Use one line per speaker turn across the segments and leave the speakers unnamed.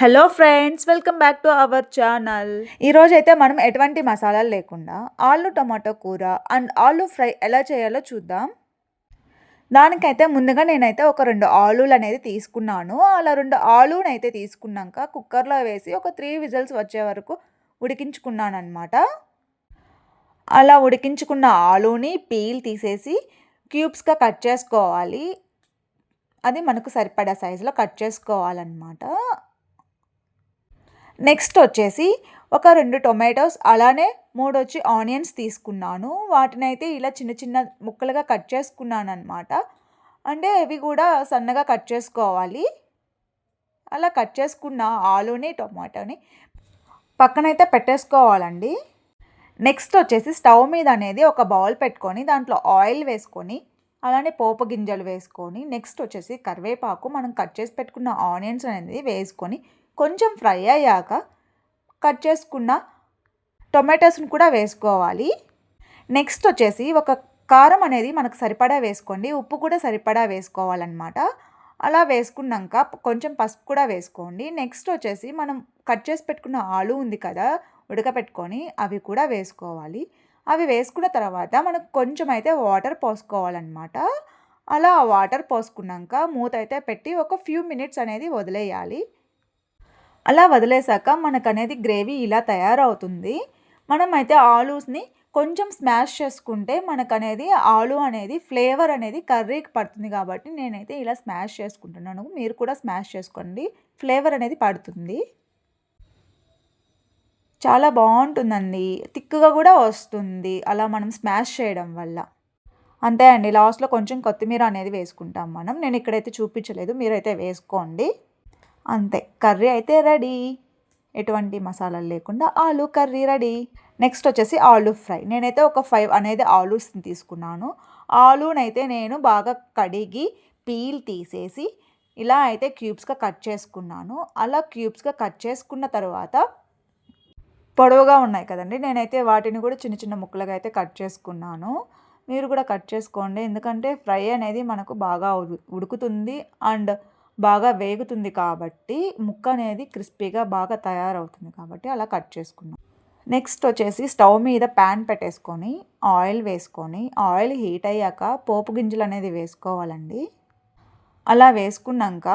Hello friends welcome back to our channel ఈరోజు అయితే మనం ఎటువంటి మసాలాలు లేకుండా ఆలు టమాటో కూర అండ్ ఆలు ఫ్రై ఎలా చేయాలో చూద్దాం. దానికైతే ముందుగా నేనైతే ఒక రెండు ఆలులు అనేది తీసుకున్నాను. అలా రెండు ఆలుని అయితే తీసుకున్నాక కుక్కర్లో వేసి ఒక త్రీ విజిల్స్ వచ్చే వరకు ఉడికించుకున్నాను అనమాట అలా ఉడికించుకున్న ఆలుని పీల్ తీసేసి క్యూబ్స్గా కట్ చేసుకోవాలి. అది మనకు సరిపడా సైజులో కట్ చేసుకోవాలన్నమాట. నెక్స్ట్ వచ్చేసి ఒక రెండు టొమాటోస్ అలానే మూడు వచ్చి ఆనియన్స్ తీసుకున్నాను. వాటిని అయితే ఇలా చిన్న చిన్న ముక్కలుగా కట్ చేసుకున్నాను అనమాట అంటే అవి కూడా సన్నగా కట్ చేసుకోవాలి. అలా కట్ చేసుకున్న ఆలుని టొమాటోని పక్కనైతే పెట్టేసుకోవాలండి. నెక్స్ట్ వచ్చేసి స్టవ్ మీద అనేది ఒక బౌల్ పెట్టుకొని దాంట్లో ఆయిల్ వేసుకొని అలానే పోపు గింజలు వేసుకొని నెక్స్ట్ వచ్చేసి కరివేపాకు మనం కట్ చేసి పెట్టుకున్న ఆనియన్స్ అనేది వేసుకొని కొంచెం ఫ్రై అయ్యాక కట్ చేసుకున్న టొమాటోస్ని కూడా వేసుకోవాలి. నెక్స్ట్ వచ్చేసి ఒక కారం అనేది మనకు సరిపడా వేసుకోండి. ఉప్పు కూడా సరిపడా వేసుకోవాలన్నమాట. అలా వేసుకున్నాక కొంచెం పసుపు కూడా వేసుకోండి. నెక్స్ట్ వచ్చేసి మనం కట్ చేసి పెట్టుకున్న ఆలు ఉంది కదా ఉడకపెట్టుకొని అవి కూడా వేసుకోవాలి. అవి వేసుకున్న తర్వాత మనకు కొంచెం అయితే వాటర్ పోసుకోవాలన్నమాట. అలా వాటర్ పోసుకున్నాక మూత అయితే పెట్టి ఒక ఫ్యూ మినిట్స్ అనేది వదిలేయాలి. అలా వదిలేసాక మనకు అనేది గ్రేవీ ఇలా తయారవుతుంది. మనమైతే ఆలూస్ని కొంచెం స్మాష్ చేసుకుంటే మనకు అనేది ఆలు అనేది ఫ్లేవర్ అనేది కర్రీకి పడుతుంది కాబట్టి నేనైతే ఇలా స్మాష్ చేసుకుంటున్నాను. మీరు కూడా స్మాష్ చేసుకోండి. ఫ్లేవర్ అనేది పడుతుంది. చాలా బాగుంటుందండి. తిక్కుగా కూడా వస్తుంది అలా మనం స్మాష్ చేయడం వల్ల. అంతే అండి. లాస్ట్లో కొంచెం కొత్తిమీర అనేది వేసుకుంటాం మనం. నేను ఇక్కడైతే చూపించలేదు. మీరైతే వేసుకోండి. అంతే. కర్రీ అయితే రెడీ. ఎటువంటి మసాలాలు లేకుండా ఆలు కర్రీ రెడీ. నెక్స్ట్ వచ్చేసి ఆలు ఫ్రై. నేనైతే ఒక ఫైవ్ అనేది ఆలూస్ని తీసుకున్నాను. ఆలూనైతే నేను బాగా కడిగి పీల్ తీసేసి ఇలా అయితే క్యూబ్స్గా కట్ చేసుకున్నాను. అలా క్యూబ్స్గా కట్ చేసుకున్న తర్వాత పొడవుగా ఉన్నాయి కదండి. నేనైతే వాటిని కూడా చిన్న చిన్న ముక్కలుగా అయితే కట్ చేసుకున్నాను. మీరు కూడా కట్ చేసుకోండి. ఎందుకంటే ఫ్రై అనేది మనకు బాగా ఉడుకుతుంది. అండ్ బాగా వేగుతుంది కాబట్టి ముక్క అనేది క్రిస్పీగా బాగా తయారవుతుంది కాబట్టి అలా కట్ చేసుకున్నాం. నెక్స్ట్ వచ్చేసి స్టవ్ మీద ప్యాన్ పెట్టేసుకొని ఆయిల్ వేసుకొని ఆయిల్ హీట్ అయ్యాక పోపు గింజలు అనేది వేసుకోవాలండి. అలా వేసుకున్నాక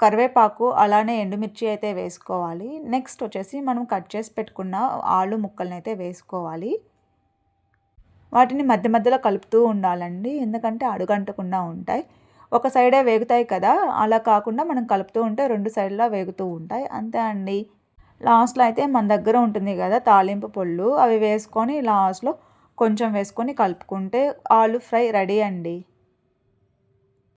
కరివేపాకు అలానే ఎండుమిర్చి అయితే వేసుకోవాలి. నెక్స్ట్ వచ్చేసి మనం కట్ చేసి పెట్టుకున్న ఆలు ముక్కల్ని అయితే వేసుకోవాలి. వాటిని మధ్య మధ్యలో కలుపుతూ ఉండాలండి ఎందుకంటే అడుగంటకుండా ఉంటాయి. ఒక సైడే వేగుతాయి కదా అలా కాకుండా మనం కలుపుతూ ఉంటే రెండు సైడ్లా వేగుతూ ఉంటాయి. అంతే అండి. లాస్ట్లో అయితే మన దగ్గర ఉంటుంది కదా తాలింపు పొళ్ళు అవి వేసుకొని లాస్ట్లో కొంచెం వేసుకొని కలుపుకుంటే ఆలు ఫ్రై రెడీ అండి.